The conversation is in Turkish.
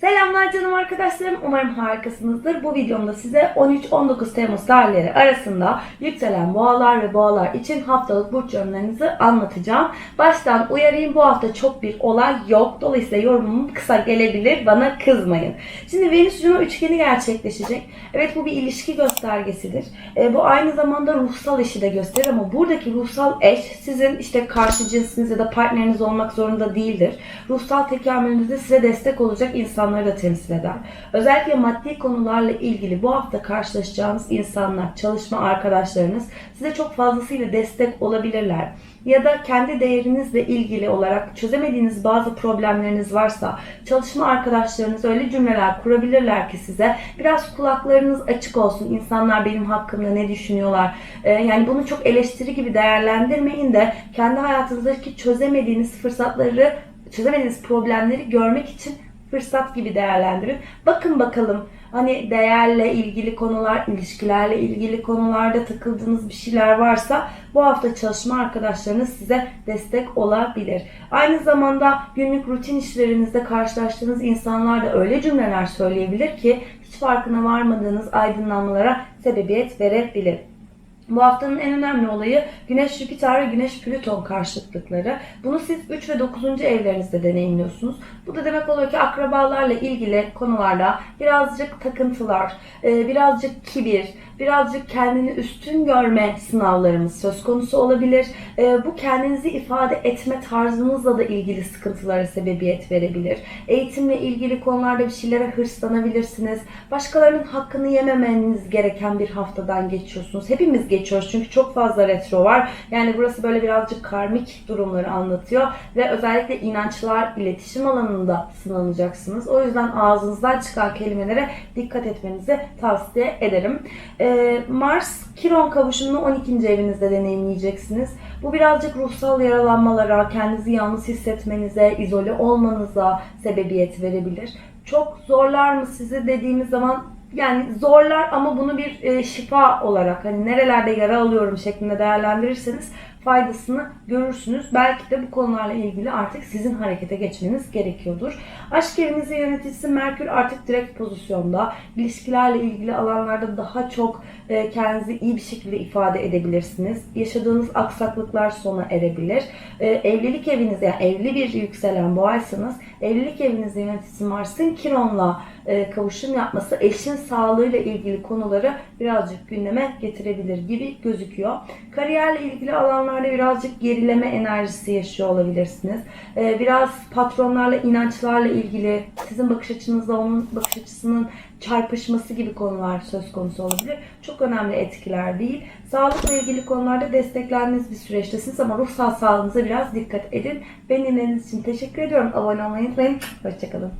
Selamlar canım arkadaşlarım. Umarım harikasınızdır. Bu videomda size 13-19 Temmuz tarihleri arasında yükselen boğalar ve boğalar için haftalık burç yorumlarınızı anlatacağım. Baştan uyarayım bu hafta çok bir olay yok. Dolayısıyla yorumum kısa gelebilir. Bana kızmayın. Şimdi Venüs Juno üçgeni gerçekleşecek. Evet bu bir ilişki göstergesidir. E, bu aynı zamanda ruhsal eşi de gösterir ama buradaki ruhsal eş sizin işte karşı cinsiniz ya da partneriniz olmak zorunda değildir. Ruhsal tekamülünüzde size destek olacak insanları da temsil eder. Özellikle maddi konularla ilgili bu hafta karşılaşacağınız insanlar, çalışma arkadaşlarınız size çok fazlasıyla destek olabilirler. Ya da kendi değerinizle ilgili olarak çözemediğiniz bazı problemleriniz varsa çalışma arkadaşlarınız öyle cümleler kurabilirler ki size biraz kulaklarınız açık olsun. İnsanlar benim hakkımda ne düşünüyorlar? Ee, yani bunu çok eleştiri gibi değerlendirmeyin de kendi hayatınızdaki çözemediğiniz fırsatları çözemediğiniz problemleri görmek için fırsat gibi değerlendirin. Bakın bakalım hani değerle ilgili konular, ilişkilerle ilgili konularda takıldığınız bir şeyler varsa bu hafta çalışma arkadaşlarınız size destek olabilir. Aynı zamanda günlük rutin işlerinizde karşılaştığınız insanlar da öyle cümleler söyleyebilir ki hiç farkına varmadığınız aydınlanmalara sebebiyet verebilir. Bu haftanın en önemli olayı Güneş Jüpiter ve Güneş Plüton karşıtlıkları. Bunu siz 3 ve 9. evlerinizde deneyimliyorsunuz. Bu da demek oluyor ki akrabalarla ilgili konularda birazcık takıntılar, e, birazcık kibir, birazcık kendini üstün görme sınavlarımız söz konusu olabilir. E, Bu kendinizi ifade etme tarzınızla da ilgili sıkıntılara sebebiyet verebilir. Eğitimle ilgili konularda bir şeylere hırslanabilirsiniz. Başkalarının hakkını yememeniz gereken bir haftadan geçiyorsunuz. Hepimiz geçiyoruz çünkü çok fazla retro var. Yani burası böyle birazcık karmik durumları anlatıyor ve özellikle inançlar iletişim alanında sınanacaksınız. O yüzden ağzınızdan çıkan kelimelere dikkat etmenizi tavsiye ederim. Ee, Mars Kiron kavuşumunu 12. evinizde deneyimleyeceksiniz. Bu birazcık ruhsal yaralanmalara, kendinizi yalnız hissetmenize, izole olmanıza sebebiyet verebilir. Çok zorlar mı sizi dediğimiz zaman yani zorlar ama bunu bir e, şifa olarak hani nerelerde yara alıyorum şeklinde değerlendirirseniz faydasını görürsünüz. Belki de bu konularla ilgili artık sizin harekete geçmeniz gerekiyordur. Aşk evinizin yöneticisi Merkür artık direkt pozisyonda. İlişkilerle ilgili alanlarda daha çok e, kendinizi iyi bir şekilde ifade edebilirsiniz. Yaşadığınız aksaklıklar sona erebilir. E, evlilik eviniz yani evli bir yükselen boğaysanız evlilik evinizin yöneticisi Mars'ın Kiron'la e, kavuşum yapması eşin sağlığıyla ilgili konuları birazcık gündeme getirebilir gibi gözüküyor. Kariyerle ilgili alanlarda birazcık gerileme enerjisi yaşıyor olabilirsiniz. E, biraz patronlarla, inançlarla ilgili sizin bakış açınızla onun bakış açısının çarpışması gibi konular söz konusu olabilir. Çok önemli etkiler değil. Sağlıkla ilgili konularda desteklendiğiniz bir süreçtesiniz ama ruhsal sağlığınıza biraz dikkat edin. Beni dinlediğiniz için teşekkür ediyorum. Abone olmayı unutmayın. Hoşçakalın.